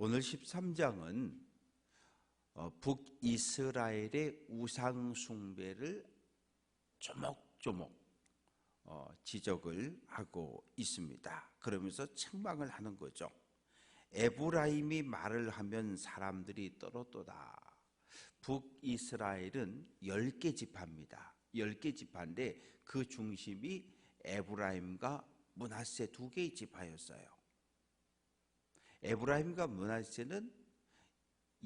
오늘 13장은 어, 북이스라엘의 우상 숭배를 조목조목 어, 지적을 하고 있습니다. 그러면서 책망을 하는 거죠. 에브라임이 말을 하면 사람들이 떨어도다. 북이스라엘은 10개 지파입니다. 10개 지파인데 그 중심이 에브라임과 문하세 두 개의 지파였어요. 에브라임과 문하세는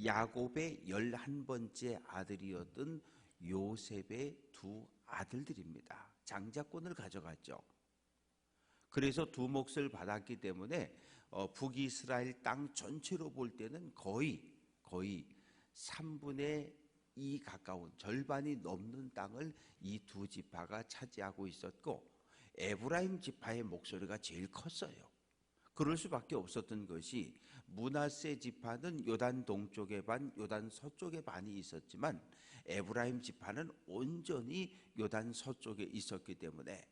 야곱의 열한 번째 아들이었던 요셉의 두 아들들입니다. 장자권을 가져갔죠. 그래서 두 몫을 받았기 때문에 어, 북이스라엘 땅 전체로 볼 때는 거의 거의 3분의 2 가까운 절반이 넘는 땅을 이 두 지파가 차지하고 있었고 에브라임 지파의 목소리가 제일 컸어요. 그럴 수밖에 없었던 것이 문하세 지파는 요단 동쪽에 반, 요단 서쪽에 반이 있었지만 에브라임 지파는 온전히 요단 서쪽에 있었기 때문에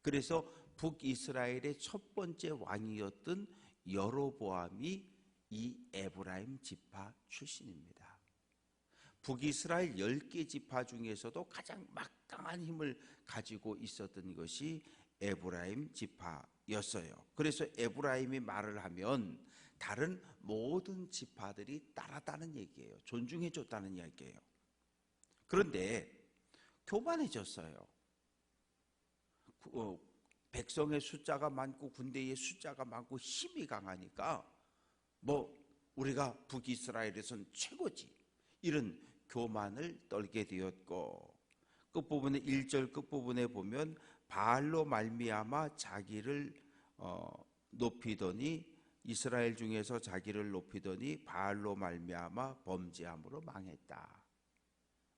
그래서 북이스라엘의 첫 번째 왕이었던 여로보암이 이 에브라임 지파 출신입니다. 북이스라엘 10개 지파 중에서도 가장 막강한 힘을 가지고 있었던 것이 에브라임 지파 였어요. 그래서 에브라임이 말을 하면 다른 모든 지파들이 따랐다는 얘기예요. 존중해 줬다는 얘기예요. 그런데 교만해졌어요. 어, 백성의 숫자가 많고 군대의 숫자가 많고 힘이 강하니까 뭐 우리가 북이스라엘에선 최고지 이런 교만을 떨게 되었고 끝부분에 1절 끝부분에 보면 바알로 말미암아 자기를 어, 높이더니 이스라엘 중에서 자기를 높이더니 바알로 말미암아 범죄함으로 망했다.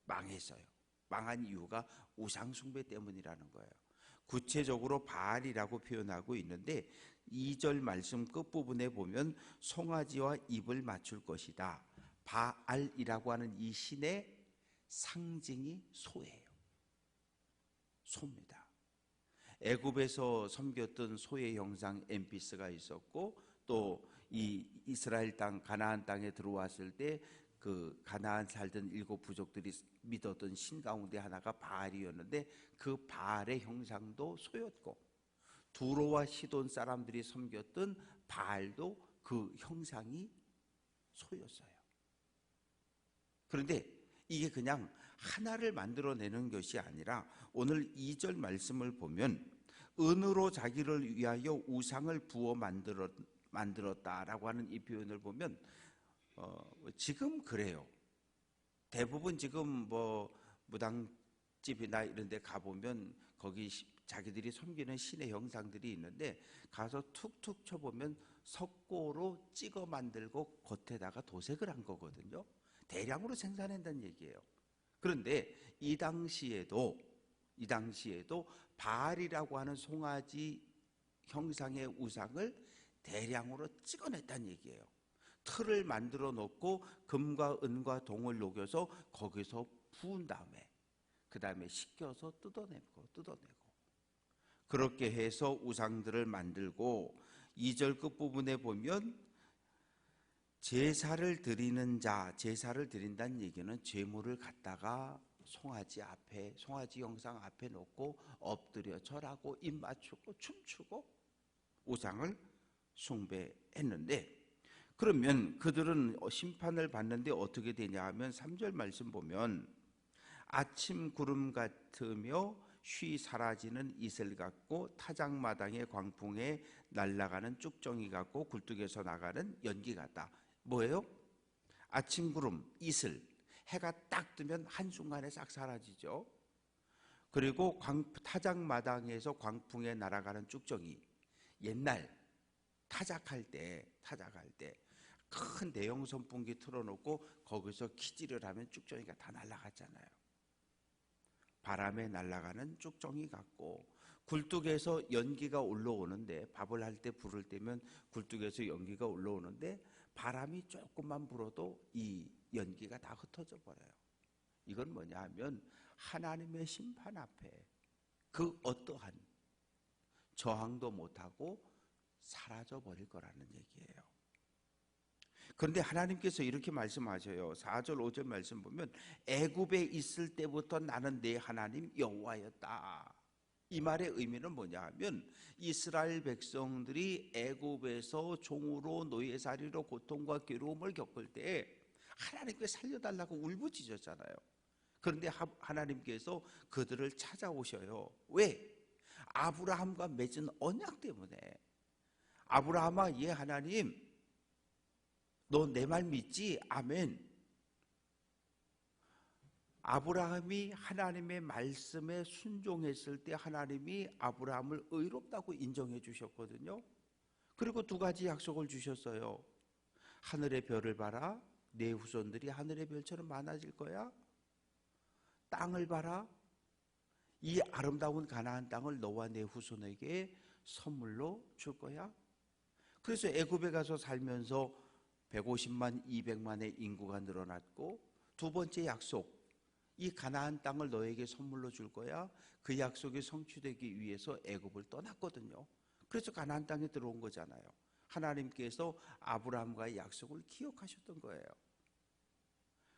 망했어요. 망한 이유가 우상 숭배 때문이라는 거예요. 구체적으로 바알이라고 표현하고 있는데 2절 말씀 끝부분에 보면 송아지와 입을 맞출 것이다. 바알이라고 하는 이 신의 상징이 소예요. 소입니다. 애굽에서 섬겼던 소의 형상 엠피스가 있었고 또 이 이스라엘 땅 가나안 땅에 들어왔을 때 그 가나안 살던 일곱 부족들이 믿었던 신 가운데 하나가 바알이었는데 그 바알의 형상도 소였고 두로와 시돈 사람들이 섬겼던 바알도 그 형상이 소였어요. 그런데 이게 그냥 하나를 만들어내는 것이 아니라 오늘 2절 말씀을 보면 은으로 자기를 위하여 우상을 부어 만들었, 만들었다라고 하는 이 표현을 보면 어, 지금 그래요. 대부분 지금 뭐 무당집이나 이런 데 가보면 거기 자기들이 섬기는 신의 형상들이 있는데 가서 툭툭 쳐보면 석고로 찍어 만들고 겉에다가 도색을 한 거거든요. 대량으로 생산한다는 얘기예요. 그런데 이 당시에도 이 당시에도 바알이라고 하는 송아지 형상의 우상을 대량으로 찍어냈다는 얘기예요. 틀을 만들어 놓고 금과 은과 동을 녹여서 거기서 부은 다음에 그 다음에 식혀서 뜯어내고 뜯어내고 그렇게 해서 우상들을 만들고 2절 끝부분에 보면 제사를 드리는 자, 제사를 드린다는 얘기는 제물을 갖다가 송아지 앞에, 송아지 영상 앞에 놓고 엎드려 절하고 입 맞추고 춤추고 우상을 숭배했는데 그러면 그들은 심판을 받는데 어떻게 되냐 하면 3절 말씀 보면 아침 구름 같으며 쉬 사라지는 이슬 같고 타작마당의 광풍에 날아가는 쭉정이 같고 굴뚝에서 나가는 연기 같다. 뭐예요? 아침 구름, 이슬, 해가 딱 뜨면 한순간에 싹 사라지죠. 그리고 광, 타작마당에서 광풍에 날아가는 쭉정이 옛날 타작할 때, 타작할 때 큰 대형 선풍기 틀어놓고 거기서 키질을 하면 쭉정이가 다 날아갔잖아요. 바람에 날아가는 쭉정이 같고 굴뚝에서 연기가 올라오는데 밥을 할 때 불을 떼면 굴뚝에서 연기가 올라오는데 바람이 조금만 불어도 이 연기가 다 흩어져 버려요. 이건 뭐냐 하면 하나님의 심판 앞에 그 어떠한 저항도 못하고 사라져 버릴 거라는 얘기예요. 그런데 하나님께서 이렇게 말씀하셔요. 4절 5절 말씀 보면 애굽에 있을 때부터 나는 내 하나님 여호와였다. 이 말의 의미는 뭐냐 하면 이스라엘 백성들이 애굽에서 종으로 노예살이로 고통과 괴로움을 겪을 때 하나님께 살려달라고 울부짖었잖아요. 그런데 하- 하나님께서 그들을 찾아오셔요. 왜? 아브라함과 맺은 언약 때문에. 아브라함아, 예 하나님, 너 내 말 믿지? 아멘. 아브라함이 하나님의 말씀에 순종했을 때 하나님이 아브라함을 의롭다고 인정해 주셨거든요. 그리고 두 가지 약속을 주셨어요. 하늘의 별을 봐라. 내 후손들이 하늘의 별처럼 많아질 거야. 땅을 봐라. 이 아름다운 가나안 땅을 너와 내 후손에게 선물로 줄 거야. 그래서 애굽에 가서 살면서 150만, 200만의 인구가 늘어났고 두 번째 약속 이 가나안 땅을 너에게 선물로 줄 거야. 그 약속이 성취되기 위해서 애굽을 떠났거든요. 그래서 가나안 땅에 들어온 거잖아요. 하나님께서 아브라함과의 약속을 기억하셨던 거예요.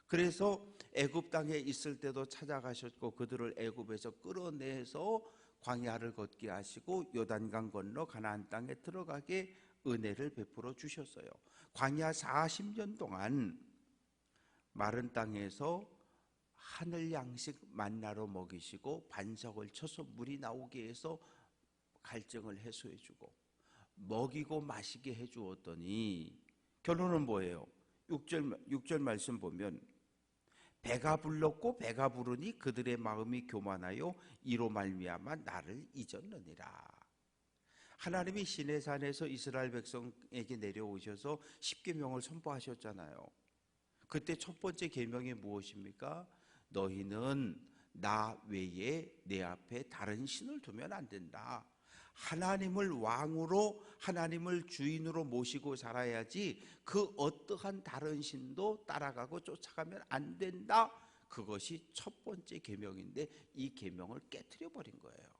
그래서 애굽 땅에 있을 때도 찾아가셨고 그들을 애굽에서 끌어내서 광야를 걷게 하시고 요단강 건너 가나안 땅에 들어가게 은혜를 베풀어 주셨어요. 광야 40년 동안 마른 땅에서 하늘 양식 만나로 먹이시고 반석을 쳐서 물이 나오게 해서 갈증을 해소해 주고 먹이고 마시게 해 주었더니 결론은 뭐예요? 6절 6절 말씀 보면 배가 불렀고 배가 부르니 그들의 마음이 교만하여 이로 말미암아 나를 잊었느니라. 하나님이 시내산에서 이스라엘 백성에게 내려오셔서 십계명을 선포하셨잖아요. 그때 첫 번째 계명이 무엇입니까? 너희는 나 외에 내 앞에 다른 신을 두면 안 된다. 하나님을 왕으로 하나님을 주인으로 모시고 살아야지 그 어떠한 다른 신도 따라가고 쫓아가면 안 된다. 그것이 첫 번째 계명인데 이 계명을 깨뜨려 버린 거예요.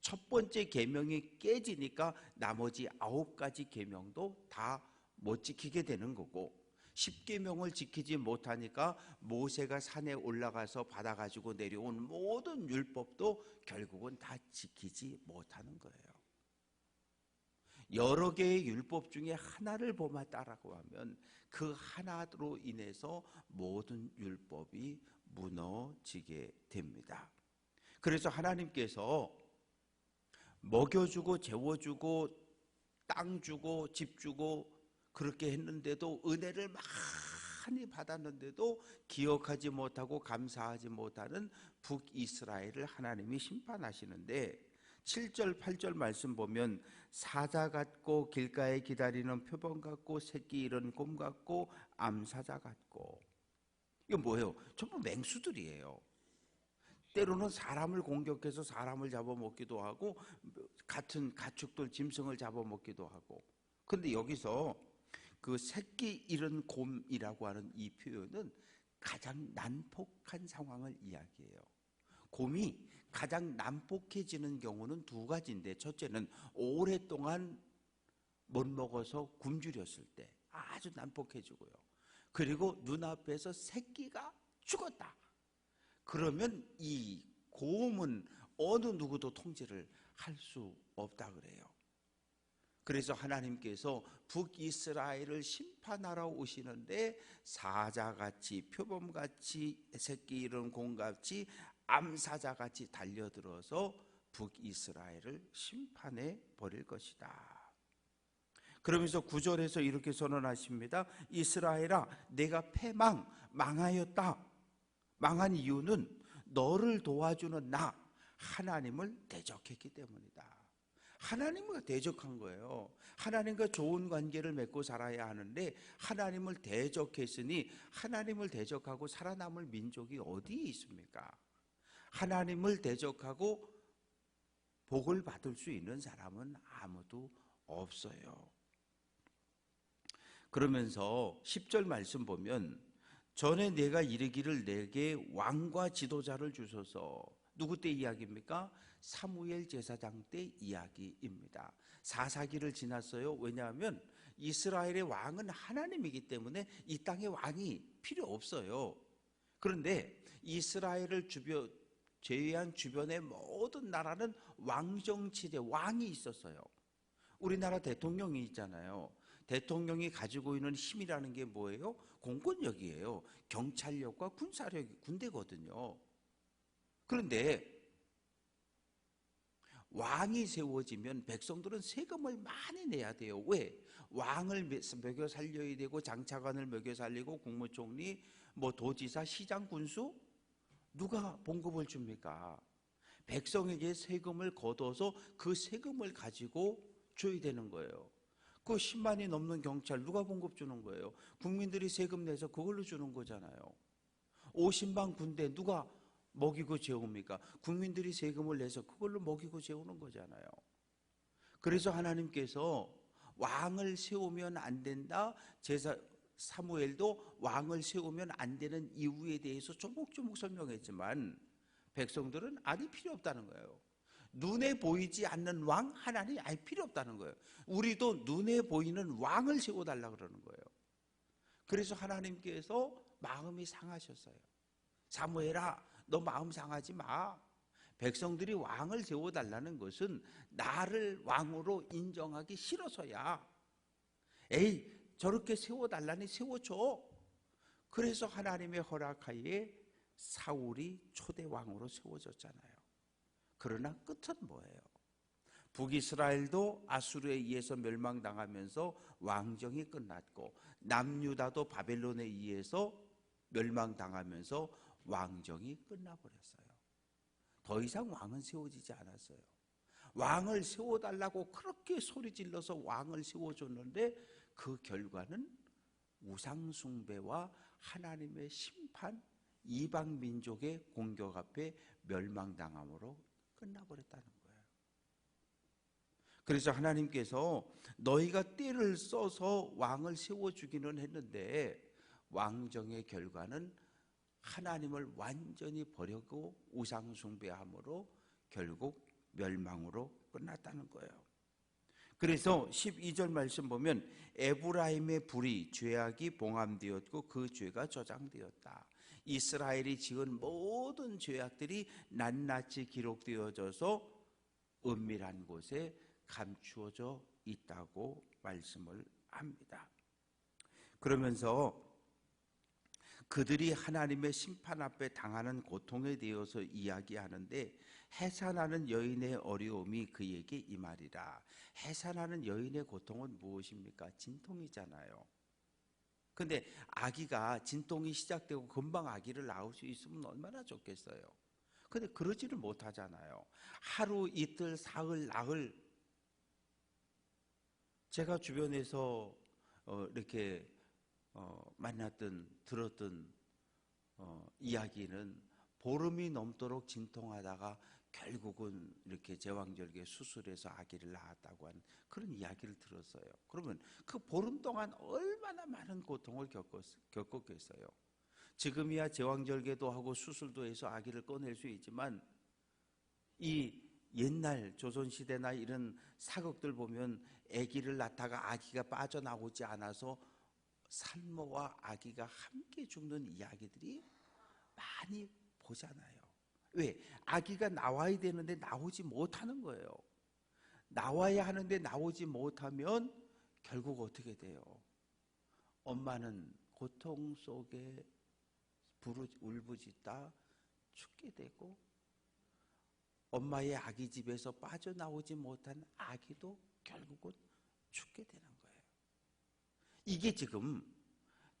첫 번째 계명이 깨지니까 나머지 아홉 가지 계명도 다 못 지키게 되는 거고 십계명을 지키지 못하니까 모세가 산에 올라가서 받아 가지고 내려온 모든 율법도 결국은 다 지키지 못하는 거예요. 여러 개의 율법 중에 하나를 범하다라고 하면 그 하나로 인해서 모든 율법이 무너지게 됩니다. 그래서 하나님께서 먹여주고 재워주고 땅 주고 집 주고 그렇게 했는데도 은혜를 많이 받았는데도 기억하지 못하고 감사하지 못하는 북이스라엘을 하나님이 심판하시는데 7절 8절 말씀 보면 사자 같고 길가에 기다리는 표범 같고 새끼 잃은 곰 같고 암사자 같고 이거 뭐예요? 전부 맹수들이에요. 때로는 사람을 공격해서 사람을 잡아먹기도 하고 같은 가축들 짐승을 잡아먹기도 하고 근데 여기서 그 새끼 잃은 곰이라고 하는 이 표현은 가장 난폭한 상황을 이야기해요. 곰이 가장 난폭해지는 경우는 두 가지인데 첫째는 오랫동안 못 먹어서 굶주렸을 때 아주 난폭해지고요. 그리고 눈앞에서 새끼가 죽었다. 그러면 이 곰은 어느 누구도 통제를 할 수 없다 그래요. 그래서 하나님께서 북이스라엘을 심판하러 오시는데 사자같이 표범같이 새끼 잃은 곰같이 암사자같이 달려들어서 북이스라엘을 심판해 버릴 것이다. 그러면서 구절에서 이렇게 선언하십니다. 이스라엘아 내가 패망 망하였다. 망한 이유는 너를 도와주는 나 하나님을 대적했기 때문이다. 하나님과 대적한 거예요. 하나님과 좋은 관계를 맺고 살아야 하는데 하나님을 대적했으니 하나님을 대적하고 살아남을 민족이 어디에 있습니까? 하나님을 대적하고 복을 받을 수 있는 사람은 아무도 없어요. 그러면서 10절 말씀 보면 전에 내가 이르기를 내게 왕과 지도자를 주소서 누구 때 이야기입니까? 사무엘 제사장 때 이야기입니다. 사사기를 지났어요. 왜냐하면 이스라엘의 왕은 하나님이기 때문에 이 땅에 왕이 필요 없어요. 그런데 이스라엘을 주변 제외한 주변의 모든 나라는 왕정치대 왕이 있었어요. 우리나라 대통령이 있잖아요. 대통령이 가지고 있는 힘이라는 게 뭐예요? 공권력이에요. 경찰력과 군사력, 군대거든요. 그런데 왕이 세워지면 백성들은 세금을 많이 내야 돼요. 왜? 왕을 먹여 살려야 되고 장차관을 먹여 살리고 국무총리, 뭐 도지사, 시장, 군수 누가 봉급을 줍니까? 백성에게 세금을 걷어서 그 세금을 가지고 줘야 되는 거예요. 그 10만이 넘는 경찰 누가 봉급 주는 거예요? 국민들이 세금 내서 그걸로 주는 거잖아요. 50만 군대 누가 먹이고 재웁니까? 국민들이 세금을 내서 그걸로 먹이고 재우는 거잖아요. 그래서 하나님께서 왕을 세우면 안 된다. 제사 사무엘도 왕을 세우면 안 되는 이유에 대해서 조목조목 설명했지만 백성들은 아니 필요 없다는 거예요. 눈에 보이지 않는 왕 하나님 아예 필요 없다는 거예요. 우리도 눈에 보이는 왕을 세워 달라 그러는 거예요. 그래서 하나님께서 마음이 상하셨어요. 사무엘아, 너 마음 상하지 마. 백성들이 왕을 세워달라는 것은 나를 왕으로 인정하기 싫어서야. 에이, 저렇게 세워달라니 세워줘. 그래서 하나님의 허락하에 사울이 초대 왕으로 세워졌잖아요. 그러나 끝은 뭐예요? 북이스라엘도 아수르에 의해서 멸망당하면서 왕정이 끝났고 남유다도 바벨론에 의해서 멸망당하면서 왕정이 끝나버렸어요. 더 이상 왕은 세워지지 않았어요. 왕을 세워달라고 그렇게 소리 질러서 왕을 세워줬는데 그 결과는 우상숭배와 하나님의 심판, 이방 민족의 공격 앞에 멸망당함으로 끝나버렸다는 거예요. 그래서 하나님께서 너희가 때를 써서 왕을 세워주기는 했는데 왕정의 결과는 하나님을 완전히 버리고 우상숭배함으로 결국 멸망으로 끝났다는 거예요. 그래서 12절 말씀 보면 에브라임의 불이 죄악이 봉함되었고 그 죄가 저장되었다. 이스라엘이 지은 모든 죄악들이 낱낱이 기록되어져서 은밀한 곳에 감추어져 있다고 말씀을 합니다. 그러면서 그들이 하나님의 심판 앞에 당하는 고통에 대해서 이야기하는데 해산하는 여인의 어려움이 그에게 이 말이라. 해산하는 여인의 고통은 무엇입니까? 진통이잖아요. 근데 아기가 진통이 시작되고 금방 아기를 낳을 수 있으면 얼마나 좋겠어요. 근데 그러지를 못하잖아요. 하루, 이틀, 사흘, 나흘. 제가 주변에서 어, 이렇게 어, 만났던 들었던 어, 이야기는 보름이 넘도록 진통하다가 결국은 이렇게 제왕절개 수술해서 아기를 낳았다고 하는 그런 이야기를 들었어요. 그러면 그 보름 동안 얼마나 많은 고통을 겪었, 겪었겠어요. 지금이야 제왕절개도 하고 수술도 해서 아기를 꺼낼 수 있지만 이 옛날 조선시대나 이런 사극들 보면 아기를 낳다가 아기가 빠져나오지 않아서 산모와 아기가 함께 죽는 이야기들이 많이 보잖아요. 왜? 아기가 나와야 되는데 나오지 못하는 거예요. 나와야 하는데 나오지 못하면 결국 어떻게 돼요? 엄마는 고통 속에 울부짖다 죽게 되고 엄마의 아기 집에서 빠져나오지 못한 아기도 결국은 죽게 되는. 이게 지금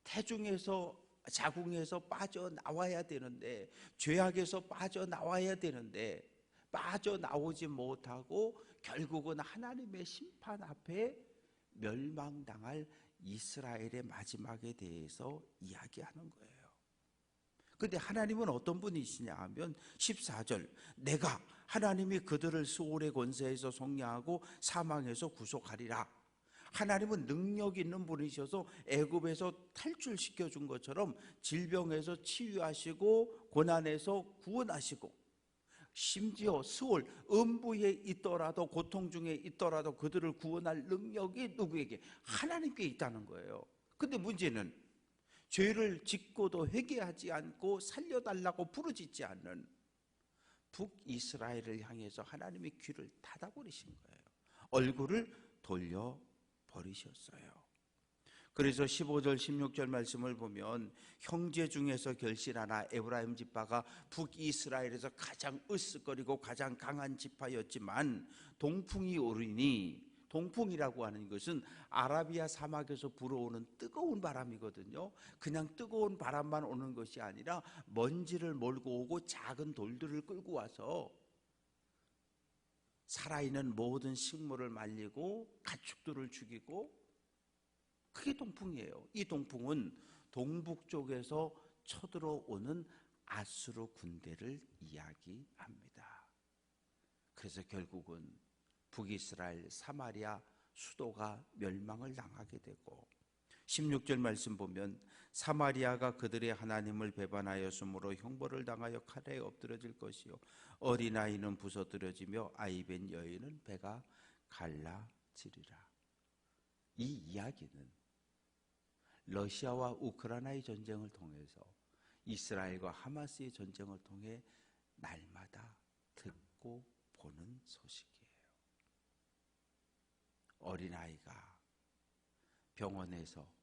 태중에서 자궁에서 빠져나와야 되는데 죄악에서 빠져나와야 되는데 빠져나오지 못하고 결국은 하나님의 심판 앞에 멸망당할 이스라엘의 마지막에 대해서 이야기하는 거예요. 근데 하나님은 어떤 분이시냐 하면 14절 내가 하나님이 그들을 수월의 권세에서 속량하고 사망에서 구속하리라. 하나님은 능력 있는 분이셔서 애굽에서 탈출시켜 준 것처럼 질병에서 치유하시고 고난에서 구원하시고 심지어 스월 음부에 있더라도 고통 중에 있더라도 그들을 구원할 능력이 누구에게 하나님께 있다는 거예요. 근데 문제는 죄를 짓고도 회개하지 않고 살려달라고 부르짖지 않는 북이스라엘을 향해서 하나님의 귀를 닫아버리신 거예요. 얼굴을 돌려 버리셨어요. 그래서 15절 16절 말씀을 보면 형제 중에서 결실하나 에브라임 지파가 북이스라엘에서 가장 으쓱거리고 가장 강한 지파였지만 동풍이 오르니 동풍이라고 하는 것은 아라비아 사막에서 불어오는 뜨거운 바람이거든요. 그냥 뜨거운 바람만 오는 것이 아니라 먼지를 몰고 오고 작은 돌들을 끌고 와서 살아있는 모든 식물을 말리고 가축들을 죽이고 그게 동풍이에요. 이 동풍은 동북 쪽에서 쳐들어오는 아수르 군대를 이야기합니다. 그래서 결국은 북이스라엘 사마리아 수도가 멸망을 당하게 되고 16절 말씀 보면 사마리아가 그들의 하나님을 배반하였으므로 형벌을 당하여 칼에 엎드려질 것이요 어린아이는 부서뜨려지며 아이벤 여인은 배가 갈라지리라 이 이야기는 러시아와 우크라이나의 전쟁을 통해서 이스라엘과 하마스의 전쟁을 통해 날마다 듣고 보는 소식이에요. 어린아이가 병원에서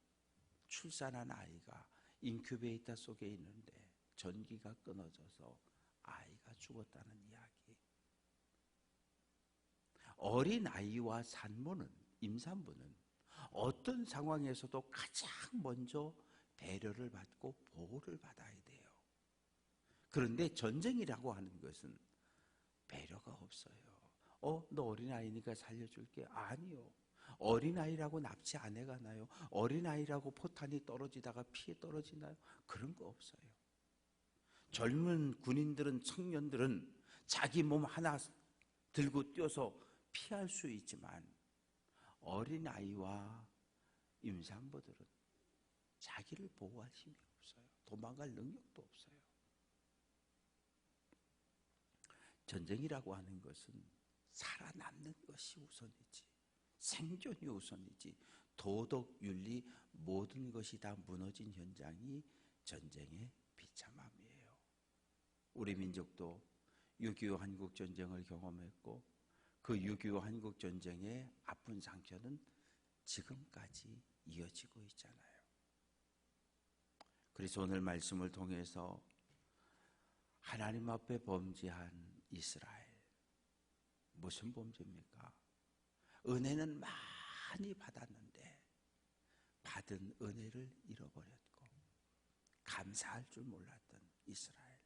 출산한 아이가 인큐베이터 속에 있는데 전기가 끊어져서 아이가 죽었다는 이야기. 어린 아이와 산모는, 임산부는 어떤 상황에서도 가장 먼저 배려를 받고 보호를 받아야 돼요. 그런데 전쟁이라고 하는 것은 배려가 없어요. 어, 너 어린아이니까 살려줄게. 아니요. 어린아이라고 납치 안 해가나요? 어린아이라고 포탄이 떨어지다가 피해 떨어지나요? 그런 거 없어요. 젊은 군인들은, 청년들은 자기 몸 하나 들고 뛰어서 피할 수 있지만 어린아이와 임산부들은 자기를 보호할 힘이 없어요. 도망갈 능력도 없어요. 전쟁이라고 하는 것은 살아남는 것이 우선이지. 생존이 우선이지. 도덕, 윤리, 모든 것이 다 무너진 현장이 전쟁의 비참함이에요. 우리 민족도 6.25 한국 전쟁을 경험했고 그 6.25 한국 전쟁의 아픈 상처는 지금까지 이어지고 있잖아요. 그래서 오늘 말씀을 통해서 하나님 앞에 범죄한 이스라엘 무슨 범죄입니까? 은혜는 많이 받았는데 받은 은혜를 잃어버렸고 감사할 줄 몰랐던 이스라엘.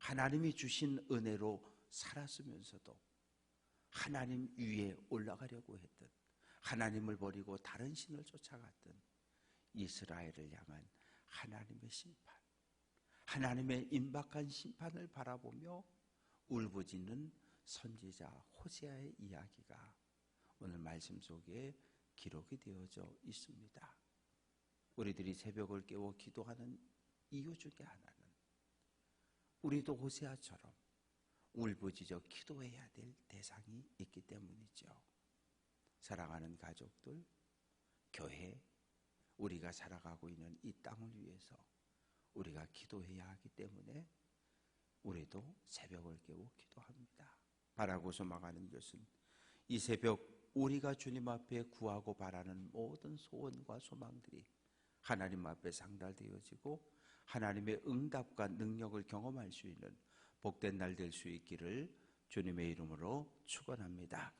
하나님이 주신 은혜로 살았으면서도 하나님 위에 올라가려고 했던 하나님을 버리고 다른 신을 쫓아갔던 이스라엘을 향한 하나님의 심판, 하나님의 임박한 심판을 바라보며 울부짖는 선지자 호세아의 이야기가 오늘 말씀 속에 기록이 되어져 있습니다. 우리들이 새벽을 깨워 기도하는 이유 중에 하나는 우리도 호세아처럼 울부짖어 기도해야 될 대상이 있기 때문이죠. 사랑하는 가족들, 교회, 우리가 살아가고 있는 이 땅을 위해서 우리가 기도해야 하기 때문에 우리도 새벽을 깨워 기도합니다. 바라고 소망하는 것은 이 새벽 우리가 주님 앞에 구하고 바라는 모든 소원과 소망들이 하나님 앞에 상달되어지고 하나님의 응답과 능력을 경험할 수 있는 복된 날 될 수 있기를 주님의 이름으로 축원합니다.